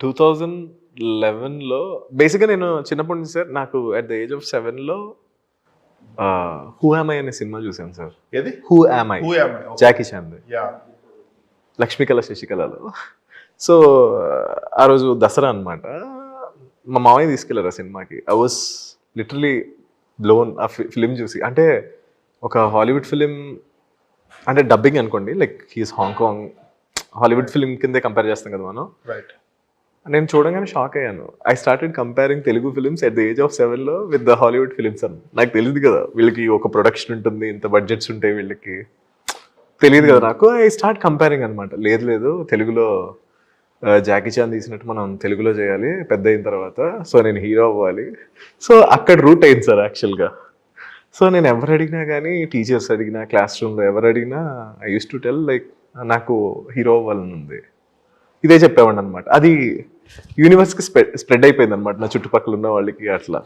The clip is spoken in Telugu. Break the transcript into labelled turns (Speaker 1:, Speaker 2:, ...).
Speaker 1: టూ థౌజండ్ లెవెన్లో బేసిక్గా నేను చిన్నప్పటి నుంచి సార్ నాకు అట్ ద ఏజ్ ఆఫ్ సెవెన్లో హూ యామ్ ఐ అనే సినిమా చూశాను సార్.
Speaker 2: ఏది?
Speaker 1: Who am I Jackie Chand.
Speaker 2: Yeah.
Speaker 1: Lakshmikala శశికళలో సో ఆ రోజు దసరా అన్నమాట. మా మామయ్య తీసుకెళ్ళారు ఆ సినిమాకి. ఐ వాస్ లిటరలీ బ్లోన్ ఆ ఫిలిం చూసి. అంటే ఒక హాలీవుడ్ ఫిలిం అంటే డబ్బింగ్ అనుకోండి like he's Hong Kong Hollywood film కిందే కంపేర్ చేస్తాం కదా మనం.
Speaker 2: రైట్
Speaker 1: నేను చూడగానే షాక్ అయ్యాను. I started comparing Telugu films at the age of సెవెన్లో విత్ ద హాలీవుడ్ ఫిల్మ్స్ అని. నాకు తెలియదు కదా వీళ్ళకి ఒక ప్రొడక్షన్ ఉంటుంది ఇంత బడ్జెట్స్ ఉంటాయి వీళ్ళకి. తెలియదు కదా నాకు. ఐ స్టార్ట్ కంపేరింగ్ అనమాట లేదు లేదు తెలుగులో జాకీ చాన్ తీసినట్టు మనం తెలుగులో చేయాలి పెద్ద అయిన తర్వాత. సో నేను హీరో అవ్వాలి. సో అక్కడ రూట్ అయింది సార్ యాక్చువల్గా సో నేను ఎవరు అడిగినా కానీ టీచర్స్ అడిగినా క్లాస్ రూమ్లో ఎవరు అడిగినా I use to tell like నాకు హీరో అవ్వాలని ఉంది. ఇదే చెప్పేవాడిని అనమాట అది యూనివర్స్కి స్ప్రెడ్ స్ప్రెడ్ అయిపోయింది అనమాట నా చుట్టుపక్కల ఉన్న వాళ్ళకి అట్లా.